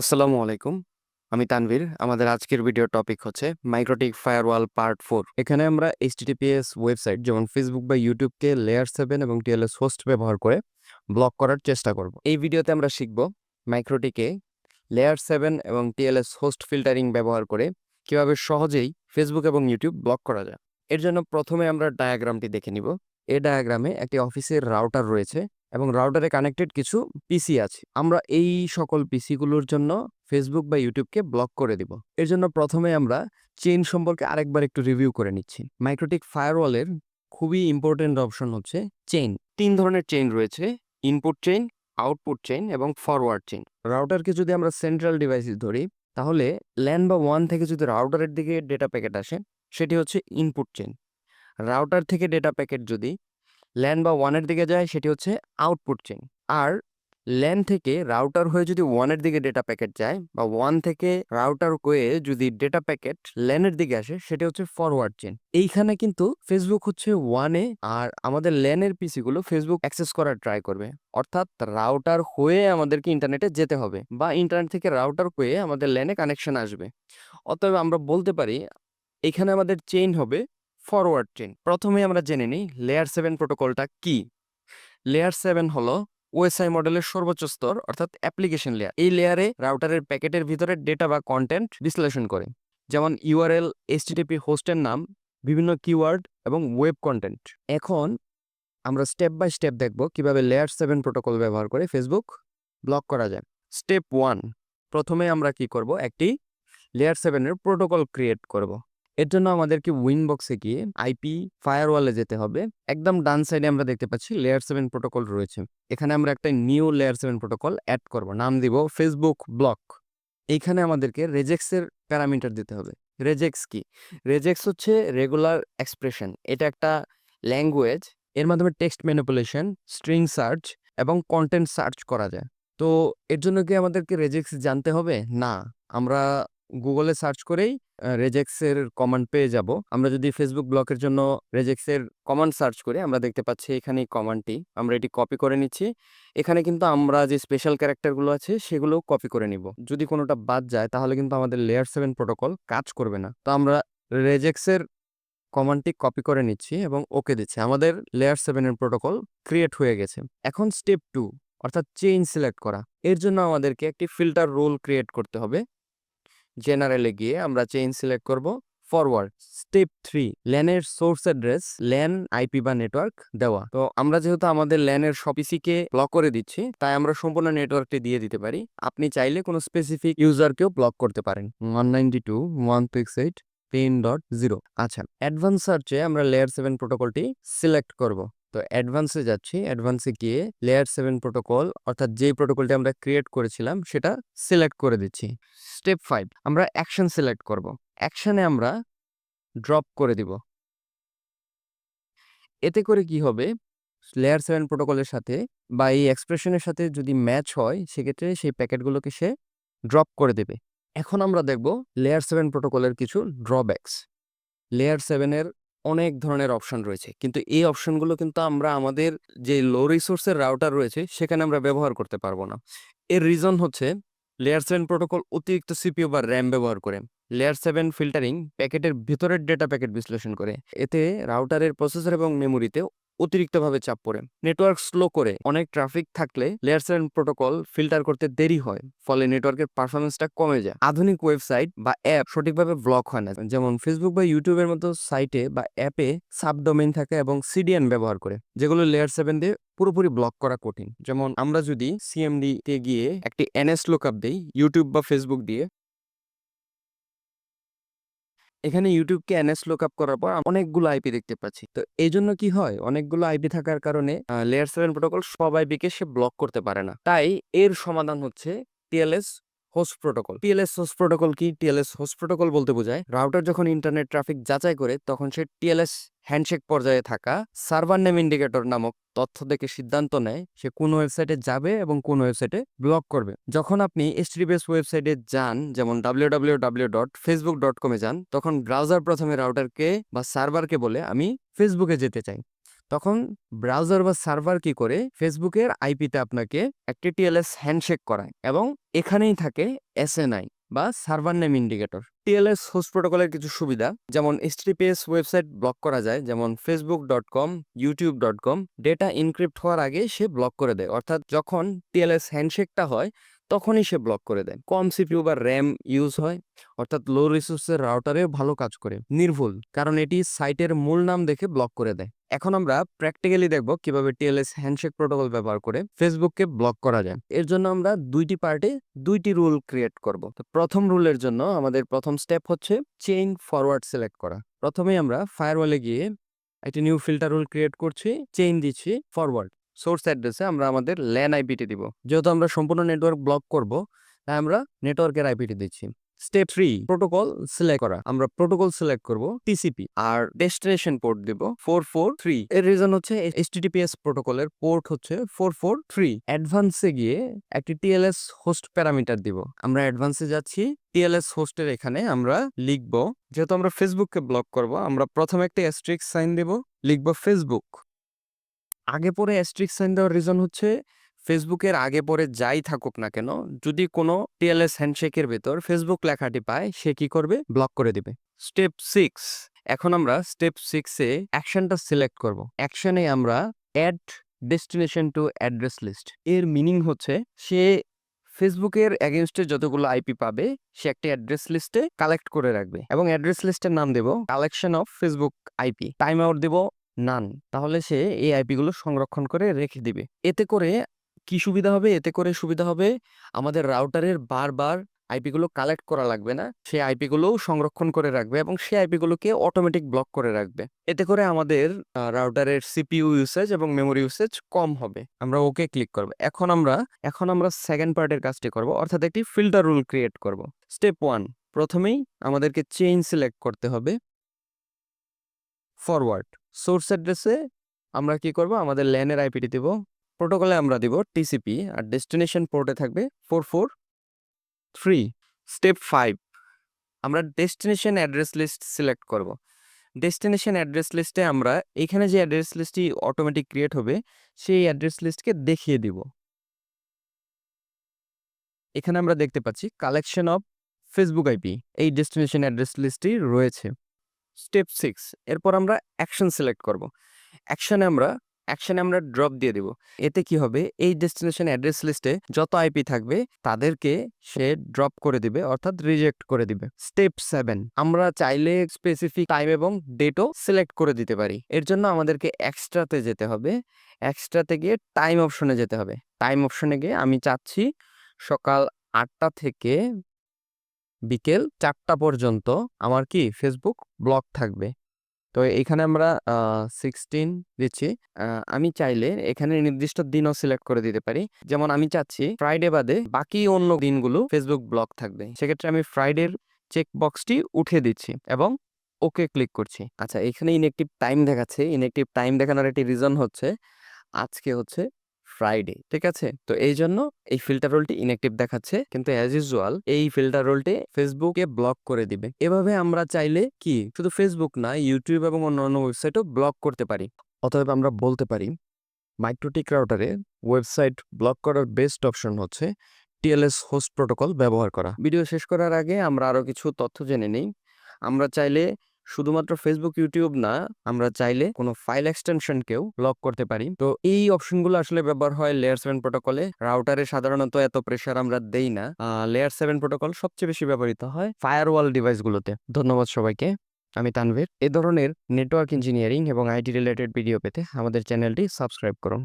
আসসালামু আলাইকুম। আমি তানভীর। আমাদের আজকের ভিডিও টপিক হচ্ছে মাইক্রোটিক ফায়ারওয়াল পার্ট ফোর এখানে আমরা এইচটিটিপিএস ওয়েবসাইট যেমন ফেসবুক বা ইউটিউবকে লেয়ার সেভেন এবং টিএলএস হোস্ট ব্যবহার করে ব্লক করার চেষ্টা করব। এই ভিডিওতে আমরা শিখব মাইক্রোটিকে লেয়ার সেভেন এবং টিএলএস হোস্ট ফিল্টারিং ব্যবহার করে কীভাবে সহজেই ফেসবুক এবং ইউটিউব ব্লক করা যায়। এর জন্য প্রথমে আমরা ডায়াগ্রামটি দেখে নিব। এ ডায়াগ্রামে একটি অফিসের রাউটার রয়েছে। এবং রাউটারে কানেক্টেড কিছু পিসি আছে। আমরা এই সকল পিসিগুলোর জন্য ফেসবুক বা ইউটিউবকে ব্লক করে দিব। এর জন্য প্রথমে আমরা চেইন সম্পর্কে আরেকবার একটু রিভিউ করে নিচ্ছি। মাইক্রোটিক ফায়ারওয়ালের খুবই ইম্পর্টেন্ট অপশন হচ্ছে চেইন তিন ধরনের চেইন রয়েছে ইনপুট চেইন আউটপুট চেইন এবং ফরওয়ার্ড চেইন রাউটারকে যদি আমরা সেন্ট্রাল ডিভাইসে ধরি, তাহলে ল্যান বা ওয়ান থেকে যদি রাউটারের দিকে ডেটা প্যাকেট আসে, সেটি হচ্ছে ইনপুট চেইন রাউটার থেকে ডেটা প্যাকেট যদি ল্যান বা ওয়ানের দিকে যায় সেটি হচ্ছে আউটপুট চেইন। আর ল্যান থেকে রাউটার হয়ে যদি ওয়ানের দিকে ডেটা প্যাকেট যায় বা ওয়ান থেকে রাউটার হয়ে যদি ডেটা প্যাকেট ল্যানের দিকে আসে সেটি হচ্ছে ফরওয়ার্ড চেন এইখানে কিন্তু ফেসবুক হচ্ছে ওয়ানে আর আমাদের ল্যানের পিসিগুলো ফেসবুক অ্যাক্সেস করার ট্রাই করবে। অর্থাৎ রাউটার হয়ে আমাদেরকে ইন্টারনেটে যেতে হবে বা ইন্টারনেট থেকে রাউটার হয়ে আমাদের ল্যানে কানেকশন আসবে। অতএব আমরা বলতে পারি, এখানে আমাদের চেইন হবে ফরওয়ার্ড চেন প্রথমে আমরা জেনে নিই লেয়ার সেভেন প্রোটোকলটা কি। লেয়ার সেভেন হলো ওএসআই মডেলের সর্বোচ্চ স্তর, অর্থাৎ অ্যাপ্লিকেশন লেয়ার এই লেয়ারে রাউটারের প্যাকেটের ভিতরে ডেটা বা কন্টেন্ট বিশ্লেষণ করে। যেমন ইউআরএল এইচটিটিপি হোস্টের নাম, বিভিন্ন কিওয়ার্ড এবং ওয়েব কন্টেন্ট এখন আমরা স্টেপ বাই স্টেপ দেখব কীভাবে লেয়ার সেভেন প্রোটোকল ব্যবহার করে ফেসবুক ব্লক করা যায়। স্টেপ ওয়ান প্রথমে আমরা কি করব? একটি লেয়ার সেভেনের প্রোটোকল ক্রিয়েট করব। এর জন্য আমাদেরকে উইন বক্সে গিয়ে আইপি ফায়ারওয়ালে যেতে হবে। একদম ডান সাইডে আমরা দেখতে পাচ্ছি লেয়ার সেভেন প্রোটোকল রয়েছে। এখানে আমরা একটা new layer seven protocol add করব। নাম দিব ফেসবুক ব্লক এইখানে আমাদেরকে রেজেক্সের প্যারামিটার দিতে হবে। রেজেক্স কি? রেজেক্স হচ্ছে রেগুলার এক্সপ্রেশন এটা একটা ল্যাঙ্গুয়েজ এর মাধ্যমে টেক্সট ম্যানিপুলেশন স্ট্রিং সার্চ এবং কন্টেন্ট সার্চ করা যায়। তো এর জন্য কি আমাদেরকে রেজেক্স জানতে হবে? না। আমরা গুগলে সার্চ করেই রেজেক্সের কমান্ড পেয়ে যাব। আমরা যদি ফেসবুক ব্লকের জন্য রেজেক্সের কমান্ড সার্চ করি, আমরা দেখতে পাচ্ছি এখানে কমান্ডটি আমরা এটি কপি করে নিচ্ছি। এখানে কিন্তু আমরা যে স্পেশাল ক্যারেক্টারগুলো আছে, সেগুলো কপি করে নিব। যদি কোনোটা বাদ যায়, তাহলে কিন্তু আমাদের লেয়ার সেভেন প্রোটোকল কাজ করবে না। তো আমরা রেজেক্সের কমান্ডটি কপি করে নিচ্ছি এবং ওকে দিচ্ছি। আমাদের লেয়ার সেভেনের প্রোটোকল ক্রিয়েট হয়ে গেছে। এখন স্টেপ টু অর্থাৎ চেইন সিলেক্ট করা। এর জন্য আমাদেরকে একটি ফিল্টার রোল ক্রিয়েট করতে হবে। জেনারেলে গিয়ে আমরা চেইন সিলেক্ট করব ফরওয়ার্ড স্টেপ থ্রি ল্যানের সোর্স অ্যাড্রেস ল্যান আইপি বা নেটওয়ার্ক দেওয়া। তো আমরা যেহেতু আমাদের ল্যানের সব সপিসিকে ব্লক করে দিচ্ছি, তাই আমরা সম্পূর্ণ নেটওয়ার্কটি দিয়ে দিতে পারি। আপনি চাইলে কোনো স্পেসিফিক ইউজারকেও ব্লক করতে পারেন। One ninety two one six eight ten dot zero আচ্ছা অ্যাডভান্স সার্চে আমরা লেয়ার সেভেন প্রোটোকলটি সিলেক্ট করব। তো অ্যাডভান্সে যাচ্ছি। অ্যাডভান্সে গিয়ে লেয়ার সেভেন প্রোটোকল অর্থাৎ যেই প্রোটোকলটি আমরা ক্রিয়েট করেছিলাম, সেটা সিলেক্ট করে দিচ্ছি। স্টেপ ফাইভ, আমরা অ্যাকশন সিলেক্ট করব। অ্যাকশানে আমরা ড্রপ করে দিব। এতে করে কি হবে? লেয়ার সেভেন প্রোটোকলের সাথে বা এই এক্সপ্রেশনের সাথে যদি ম্যাচ হয়, সেক্ষেত্রে সেই প্যাকেটগুলোকে সে ড্রপ করে দেবে। এখন আমরা দেখব লেয়ার সেভেন প্রোটোকলের কিছু ড্রব্যাকস লেয়ার সেভেনের অনেক ধরনের অপশন রয়েছে। কিন্তু এই অপশনগুলো কিন্তু আমরা আমাদের যে লো রিসোর্সের রাউটার রয়েছে, সেখানে আমরা ব্যবহার করতে পারব না। এর রিজন হচ্ছে লেয়ার সেভেন প্রোটোকল অতিরিক্ত সিপিও বা র্যাম ব্যবহার করে। লেয়ার সেভেন ফিল্টারিং প্যাকেটের ভিতরের ডেটা প্যাকেট বিশ্লেষণ করে। এতে রাউটারের প্রসেসর এবং মেমোরিতে অতিরিক্তভাবে চাপ পড়ে। নেটওয়ার্ক স্লো করে অনেক ট্রাফিক থাকলে লেয়ার সেভেন প্রোটোকল ফিল্টার করতে দেরি হয়, ফলে নেটওয়ার্কের পারফরমেন্সটা কমে যায়। আধুনিক ওয়েবসাইট বা অ্যাপ সঠিকভাবে ব্লক হয় না, যেমন ফেসবুক বা ইউটিউবের মতো সাইটে বা অ্যাপে সাবডোমেইন থাকে এবং সিডিএন ব্যবহার করে, যেগুলো লেয়ার সেভেন দিয়ে পুরোপুরি ব্লক করা কঠিন। যেমন আমরা যদি সিএমডি তে গিয়ে একটি এনএস লুকআপ দিই, ইউটিউব বা ফেসবুক দিয়ে এখানে ইউটিউবকে এনএস লুকআপ করার পর অনেকগুলো আইপি দেখতে পাচ্ছি। তো এই জন্য কি হয়? অনেকগুলো আইপি থাকার কারণে লেয়ার সেভেন প্রোটোকল সব আইপিকে সে ব্লক করতে পারে না। তাই এর সমাধান হচ্ছে TLS host protocol TLS host protocol কি? টিএলএস হোস্ট প্রোটোকল বলতে বোঝায় রাউটার যখন ইন্টারনেট ট্রাফিক যাচাই করে, তখন সে টিএলএস হ্যান্ডশেক পর্যায়ে থাকা সার্ভার নেম ইন্ডিকেটর নামক তথ্য দেখে সিদ্ধান্ত নেয় সে কোন ওয়েবসাইটে যাবে এবং কোন ওয়েবসাইটে ব্লক করবে। যখন আপনি এসটিডিবিএস ওয়েবসাইটে যান যেমন ডাব্লিউ ডট ফেসবুক ডট কমে যান, তখন ব্রাউজার প্রথমে রাউটারকে বা সার্ভারকে বলে আমি ফেসবুকে যেতে চাই। তখন ব্রাউজার বা সার্ভার কি করে? ফেসবুকের আইপিতে আপনাকে একটি টিএলএস হ্যান্ডশেক করায় এবং এখানেই থাকে এসএনআই বা server name indicator. TLS host প্রোটোকলের কিছু সুবিধা, যেমন এইচটিপিএস ওয়েবসাইট ব্লক করা যায়, যেমন Facebook dot com, YouTube dot com. Data encrypt হওয়ার আগে সে ব্লক করে দেয়, অর্থাৎ যখন টিএলএস হ্যান্ডশেকটা হয়, তখনই সে ব্লক করে দেয়। কম সিপিউ বা র্যাম ইউজ হয়, অর্থাৎ লো রিসোর্সের রাউটারে ভালো কাজ করে। নির্ভুল, কারণ এটি সাইটের মূল নাম দেখে ব্লক করে দেয়। এখন আমরা প্র্যাকটিক্যালি দেখব কীভাবে টিএলএস হ্যান্ডশেক প্রোটোকল ব্যবহার করে ফেসবুককে ব্লক করা যায়। এর জন্য আমরা দুইটি পার্টে দুইটি রুল ক্রিয়েট করব। তো প্রথম রুলের জন্য আমাদের প্রথম স্টেপ হচ্ছে চেইন ফরওয়ার্ড সিলেক্ট করা। প্রথমেই আমরা ফায়ারওয়ালে গিয়ে একটি নিউ ফিল্টার রুল ক্রিয়েট করছি চেইন দিচ্ছি ফরওয়ার্ড সোর্স অ্যাড্রেসে আমরা আমাদের ল্যান আইপিটি দিব। যেহেতু আমরা সম্পূর্ণ নেটওয়ার্ক ব্লক করব, তাই আমরা নেটওয়ার্কের আইপিটি দিচ্ছি। স্টেপ থ্রি প্রোটোকল সিলেক্ট করা। আমরা প্রোটোকল সিলেক্ট করব টিসিপি আর ডেস্টিনেশন পোর্ট দিব ফোর ফোর থ্রি এর রিজন হচ্ছে এইচটিটিপিএস প্রোটোকলের পোর্ট হচ্ছে ফোর ফোর থ্রি অ্যাডভান্সে গিয়ে একটি টিএলএস হোস্ট প্যারামিটার দিব। আমরা অ্যাডভান্সে যাচ্ছি টিএলএস হোস্টের এখানে আমরা লিখব, যেহেতু আমরা ফেসবুককে ব্লক করব, আমরা প্রথমে একটা অ্যাস্ট্রিক সাইন দেব, লিখব ফেসবুক আগে পরে অ্যাস্ট্রিক সাইন দেওয়ার রিজন হচ্ছে ফেসবুকের আগে পরে যাই থাকুক না কেন, যদি কোনো টিএলএস হ্যান্ডশেকের ভেতর ফেসবুক লেখাটি পায়, সে কি করবে? ব্লক করে দিবে। Step six. এখন আমরা স্টেপ সিক্সে অ্যাকশনটা সিলেক্ট করব। অ্যাকশনে আমরা add destination to address list. এর মিনিং হচ্ছে, সে ফেসবুকের এগেনস্টে যতগুলো আইপি পাবে, সে একটি অ্যাড্রেস লিস্টে কালেক্ট করে রাখবে। এবং অ্যাড্রেস লিস্টের নাম দেব, collection of Facebook IP. Time out Dev, none. তাহলে সে এই আইপি গুলো সংরক্ষণ করে রেখে দিবে। এতে করে কি সুবিধা হবে? এতে করে সুবিধা হবে, আমাদের রাউটারের বারবার আইপি গুলো কালেক্ট করা লাগবে না। সে আইপি গুলোও সংরক্ষণ করে রাখবে এবং সেই আইপি গুলোকে অটোমেটিক ব্লক করে রাখবে। এতে করে আমাদের রাউটারের সিপিইউ ইউসেজ এবং মেমোরি ইউসেজ কম হবে। আমরা ওকে ক্লিক করব। এখন আমরা এখন আমরা সেকেন্ড পার্টের কাজটি করব। অর্থাৎ একটি ফিল্টার রুল ক্রিয়েট করব। স্টেপ ওয়ান প্রথমেই আমাদেরকে চেইন সিলেক্ট করতে হবে। ফরওয়ার্ড সোর্স অ্যাড্রেসে আমরা কি করব? আমাদের ল্যানের আইপিটি দিব। প্রোটোকলে আমরা দিব টিসিপি আর ডেস্টিনেশন পোর্টে থাকবে four four three step five আমরা ডেস্টিনেশন অ্যাড্রেস লিস্ট সিলেক্ট করব। ডেস্টিনেশন অ্যাড্রেস লিস্টে আমরা এখানে যে অ্যাড্রেস লিস্টটি অটোমেটিক ক্রিয়েট হবে, সেই অ্যাড্রেস লিস্টকে দেখিয়ে দিব। এখানে আমরা দেখতে পাচ্ছি কালেকশন অফ ফেসবুক আইপি এই ডেস্টিনেশন অ্যাড্রেস লিস্টটি রয়েছে। স্টেপ সিক্স এরপর আমরা অ্যাকশন সিলেক্ট করব। অ্যাকশনে আমরা অ্যাকশনে আমরা ড্রপ দিয়ে দিব। এতে কি হবে? এই ডেস্টিনেশন অ্যাড্রেস লিস্টে যত আইপি থাকবে, তাদেরকে সে ড্রপ করে দিবে, অর্থাৎ রিজেক্ট করে দিবে। স্টেপ সেভেন আমরা চাইলে স্পেসিফিক টাইম এবং ডেটও সিলেক্ট করে দিতে পারি। এর জন্য আমাদেরকে এক্সট্রাতে যেতে হবে। এক্সট্রাতে গিয়ে টাইম অপশনে যেতে হবে। টাইম অপশনে গিয়ে আমি চাচ্ছি সকাল আটটা থেকে বিকেল চারটা পর্যন্ত আমার কি ফেসবুক ব্লক থাকবে। তো এখানে আমরা সিক্সটিন দিচ্ছি। আমি চাইলে এখানে নির্দিষ্ট দিনও সিলেক্ট করে দিতে পারি। যেমন আমি চাচ্ছি ফ্রাইডে বাদে বাকি অন্য দিনগুলো ফেসবুক ব্লক থাকবে। সেক্ষেত্রে আমি ফ্রাইডের চেক বক্সটি উঠে দিচ্ছি এবং ওকে ক্লিক করছি। আচ্ছা এখানে ইনএক্টিভ টাইম দেখাচ্ছে। ইনএক্টিভ টাইম দেখানোর একটি রিজন হচ্ছে, আজকে হচ্ছে ফ্রাইডে ঠিক আছে? তো এই জন্য এই ফিল্টার রোলটি ইনঅ্যাক্টিভ দেখাচ্ছে। কিন্তু অ্যাজ ইউজুয়াল এই ফিল্টার রোলটি ফেসবুকে ব্লক করে দিবে। এভাবে আমরা চাইলে কি? শুধু ফেসবুক না ইউটিউব এবং অন্যান্য ওয়েবসাইটও ব্লক করতে পারি। অতএব আমরা বলতে পারি মাইক্রোটিক রাউটারে ওয়েবসাইট ব্লক করার বেস্ট অপশন হচ্ছে টিএলএস হোস্ট প্রোটোকল ব্যবহার করা। ভিডিও শেষ করার আগে আমরা আরও কিছু তথ্য জেনে নিই। আমরা চাইলে শুধুমাত্র ফেসবুক ইউটিউব না, আমরা চাইলে কোনো ফাইল এক্সটেনশনকেও লক করতে পারি। তো এই অপশনগুলো আসলে ব্যবহার হয় লেয়ার সেভেন প্রোটোকলে রাউটারে সাধারণত এত প্রেশার আমরা দেই না। লেয়ার সেভেন প্রোটোকল সবচেয়ে বেশি ব্যবহৃত হয় ফায়ারওয়াল ডিভাইসগুলোতে ধন্যবাদ সবাইকে। আমি তানভীর। এ ধরনের নেটওয়ার্ক ইঞ্জিনিয়ারিং এবং আইটি রিলেটেড ভিডিও পেতে আমাদের চ্যানেলটি সাবস্ক্রাইব করুন।